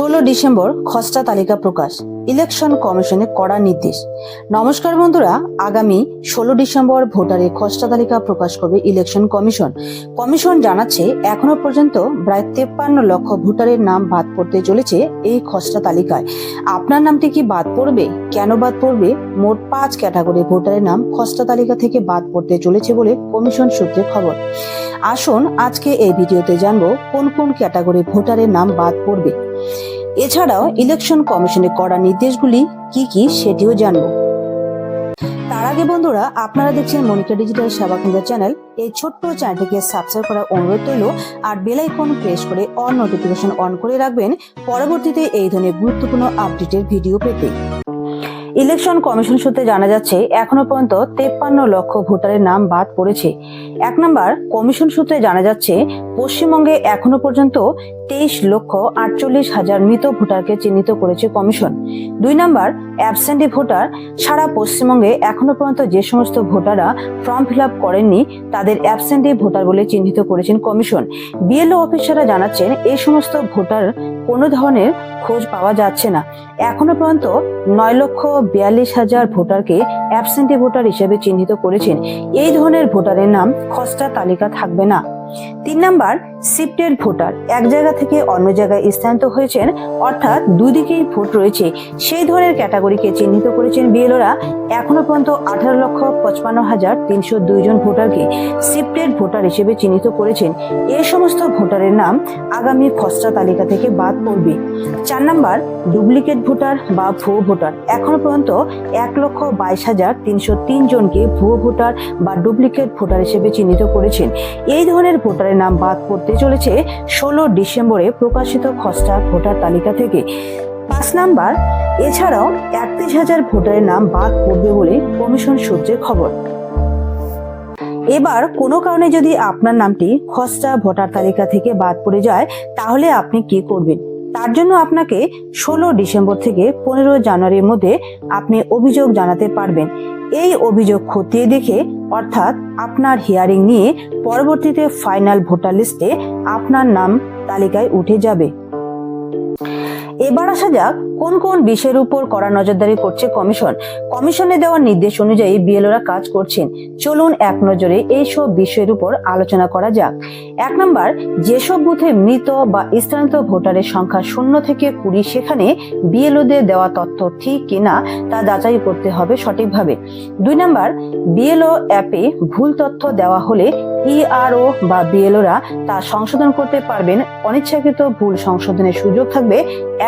ষোলো ডিসেম্বর খসড়া তালিকা প্রকাশ, ইলেকশন কমিশনের কড়া নির্দেশ। নমস্কার বন্ধুরা, আগামী ষোলো ডিসেম্বর ভোটারের খসড়া তালিকা প্রকাশ করবে ইলেকশন কমিশন। কমিশন জানাচ্ছে, এখনও পর্যন্ত প্রায় তেপ্পান্ন লক্ষ ভোটারের নাম বাদ পড়তে চলেছে এই খসড়া তালিকায়। আপনার নামটি কি বাদ পড়বে? কেন বাদ পড়বে? মোট পাঁচ ক্যাটাগরি ভোটারের নাম খসড়া তালিকা থেকে বাদ পড়তে চলেছে বলে কমিশন সূত্রে খবর। আসুন, আজকে এই ভিডিওতে জানব কোন কোন ক্যাটাগরি ভোটারের নাম বাদ পড়বে। এছাড়াও ইলেকশন কমিশনে করা নির্দেশগুলি কি কি সেটিও জানব। তার আগে বন্ধুরা, আপনারা দেখছেন মনিকা ডিজিটাল সেবা কেন্দ্র চ্যানেল এই ছোট্ট চ্যানেলটিকে সাবস্ক্রাইব করার অনুরোধ রইল আর বেল আইকন প্রেস করে অন নোটিফিকেশন অন করে রাখবেন। পরবর্তীতে এই ধরনের গুরুত্বপূর্ণ আপডেটের ভিডিও পেতে। ইলেকশন কমিশন সূত্রে জানা যাচ্ছে, এখনও পর্যন্ত তেপ্পান্ন লক্ষ ভোটারের নাম বাদ পড়েছে। এক নম্বর, কমিশন সূত্রে জানা যাচ্ছে, পশ্চিমবঙ্গে এখনও পর্যন্ত তেইশ লক্ষ আটচল্লিশ হাজার মৃত ভোটারকে চিহ্নিত করেছে কমিশন। দুই নম্বর, অ্যাবসেন্টি ভোটার, সারা পশ্চিমবঙ্গে এখনও পর্যন্ত যে সমস্ত ভোটাররা ফর্ম ফিল আপ করেননি, তাদের অ্যাবসেন্টি ভোটার বলে চিহ্নিত করেছেন কমিশন। বিএলও অফিসাররা জানাচ্ছেন, এই সমস্ত ভোটার কোনো ধরনের খোঁজ পাওয়া যাচ্ছে না। এখনও পর্যন্ত নয় লক্ষ বিয়াল্লিশ হাজার ভোটারকে অ্যাবসেন্টি ভোটার হিসেবে চিহ্নিত করেছেন। এই ধরনের ভোটারের নাম খসড়া তালিকা থাকবে না। তিন নাম্বার শিফটেড ভোটার। এক জায়গা থেকে অন্য জায়গায় স্থানান্তর হয়েছেন, অর্থাৎ দুদিকেই ভোট রয়েছে। সেই ধরনের ক্যাটাগরিকে চিহ্নিত করেছেন বিএলওরা। এখনও পর্যন্ত আঠারো লক্ষ পঁচপান্ন হাজার তিনশো জন ভোটারকে শিফটেড ভোটার হিসেবে চিহ্নিত করেছেন। এই সমস্ত ভোটারের নাম আগামী খসড়া তালিকা থেকে বাদ পড়বে। চার নাম্বার, ডুপ্লিকেট ভোটার বা ভুয়ো ভোটার। এখনও পর্যন্ত এক লক্ষ বাইশ হাজার তিনশো তিন জনকে ভুয়ো ভোটার বা ডুপ্লিকেট ভোটার হিসেবে চিহ্নিত করেছেন। এই ধরনের ভোটারের নাম বাদ পড়তে চলেছে ষোলো ডিসেম্বরে প্রকাশিত খসড়া ভোটার তালিকা থেকে। পাঁচ নাম্বার, এছাড়াও একত্রিশ হাজার ভোটারের নাম বাদ পড়বে বলে কমিশন সূত্রে খবর। এবার কোনো কারণে যদি আপনার নামটি খসড়া ভোটার তালিকা থেকে বাদ পড়ে যায়, তাহলে আপনি কি করবেন? তার জন্য আপনাকে ষোলো ডিসেম্বর থেকে পনেরো জানুয়ারির মধ্যে আপনি অভিযোগ জানাতে পারবেন। এই অভিযোগ খতিয়ে দেখে অর্থাৎ আপনার হিয়ারিং নিয়ে পরবর্তীতে ফাইনাল ভোটার লিস্টে আপনার নাম তালিকায় উঠে যাবে। এবার আসা যাক কোন কোন বিষয়ের উপর কড়া নজরদারি করছে কমিশন। কমিশনে দেওয়া নির্দেশ অনুযায়ী বিএলওরা কাজ করছেন। চলুন এক নজরে এইসব বিষয়ের উপর আলোচনা করা যাক। এক নম্বর, যেসব বুথে মৃত বা স্থানান্তর ভোটারের সংখ্যা শূন্য থেকে কুড়ি সেখানে বিএলওদের দেওয়া তথ্য ঠিক কিনা তা যাচাই করতে হবে সঠিকভাবে। দুই নম্বর, বিএলও অ্যাপে ভুল তথ্য দেওয়া হলে ইআরও বা বিএলওরা তা সংশোধন করতে পারবেন। অনিচ্ছাকৃত ভুল সংশোধনের সুযোগ থাকবে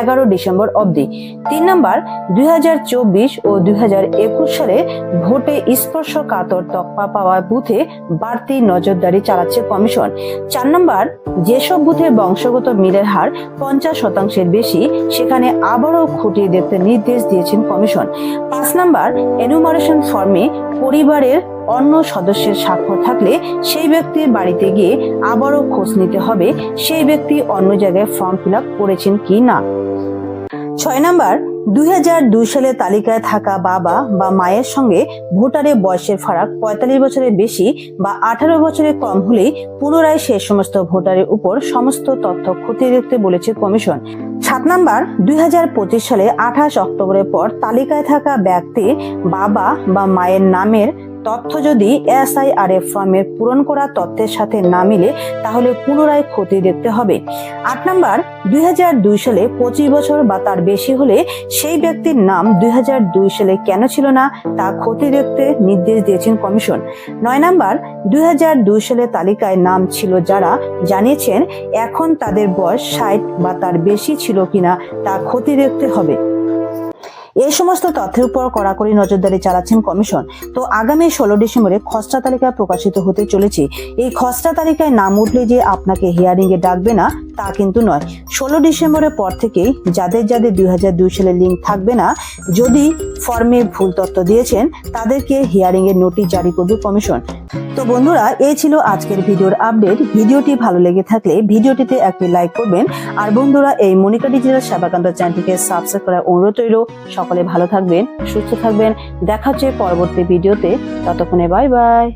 এগারো ডিসেম্বর অবধি। তিন নম্বর, দুই হাজার চব্বিশ ও দুই হাজার একুশ সালে ভোটে স্পর্শকাতর তকমা পাওয়া বুথে বাড়তি নজরদারি চালাচ্ছে কমিশন। চার নম্বর, যেসব বুথে বংশগত মিলের হার পঞ্চাশ শতাংশের বেশি, সেখানে আবারও খুঁটিয়ে দেখতে নির্দেশ দিয়েছেন কমিশন। পাঁচ নম্বর, এনুমারেশন ফর্মে পরিবারের অন্য সদস্যের স্বাক্ষর থাকলে সেই ব্যক্তির বাড়িতে গিয়ে আবারও খোঁজ নিতে হবে, সেই ব্যক্তি অন্য জায়গায় ফর্ম ফিল আপ করেছেন কি না। ছয় নাম্বার, দুই সালে তালিকায় থাকা বাবা বা মায়ের সঙ্গে ভোটারের বয়সের ফারাক পঁয়তাল্লিশ বছরের বেশি বা আঠারো বছরের কম হলেই পুনরায় সেই সমস্ত ভোটারের উপর সমস্ত তথ্য খতিয়ে দেখতে বলেছে কমিশন। সাত নাম্বার, দুই হাজার পঁচিশ সালে আঠাশ অক্টোবরের পর তালিকায় থাকা ব্যক্তি বাবা বা মায়ের নামের তথ্য যদি এসআইআরএফ ফর্মের পূরণ করা তথ্যের সাথে না মিলে, তাহলে পুনরায় ক্ষতি দেখতে হবে। আট নম্বর, দুই সালে পঁচিশ বছর বা তার বেশি হলে সেই ব্যক্তির নাম দুই সালে কেন ছিল না, তা ক্ষতি দেখতে নির্দেশ দিয়েছেন কমিশন। নয় নম্বর দুই সালে তালিকায় নাম ছিল যারা জানিয়েছেন এখন তাদের বয়স ষাট বা তার বেশি ছিল কিনা, তা ক্ষতি দেখতে হবে। এই সমস্ত তথ্যের উপর কড়াকড়ি নজরদারি চালাচ্ছেন কমিশন। তো আগামী ষোলো ডিসেম্বরে খসড়া তালিকা প্রকাশিত হতে চলেছে। এই খসড়া তালিকায় নাম উঠলে যে আপনাকে হিয়ারিং এ ডাকবে না, তা কিন্তু নয়। ষোলো ডিসেম্বরের পর থেকেই যাদের যাদের দুই হাজার দুই সালের লিঙ্ক থাকবে না, যদি ফর্মে ভুল তথ্য দিয়েছেন, তাদেরকে হিয়ারিং এর নোটিশ জারি করবে কমিশন। তো বন্ধুরা, এই ছিল আজকের ভিডিওর আপডেট ভিডিওটি ভালো লেগে থাকলে ভিডিওটিতে একটি লাইক করবেন। আর বন্ধুরা, এই মনিকা ডিজিটাল সেবাকান্ত চ্যানেলটিকে সাবস্ক্রাইব করার অনুরোধ রইল। সকলে ভালো থাকবেন, সুস্থ থাকবেন। দেখা হচ্ছে পরবর্তী ভিডিওতে। ততক্ষণে বাই বাই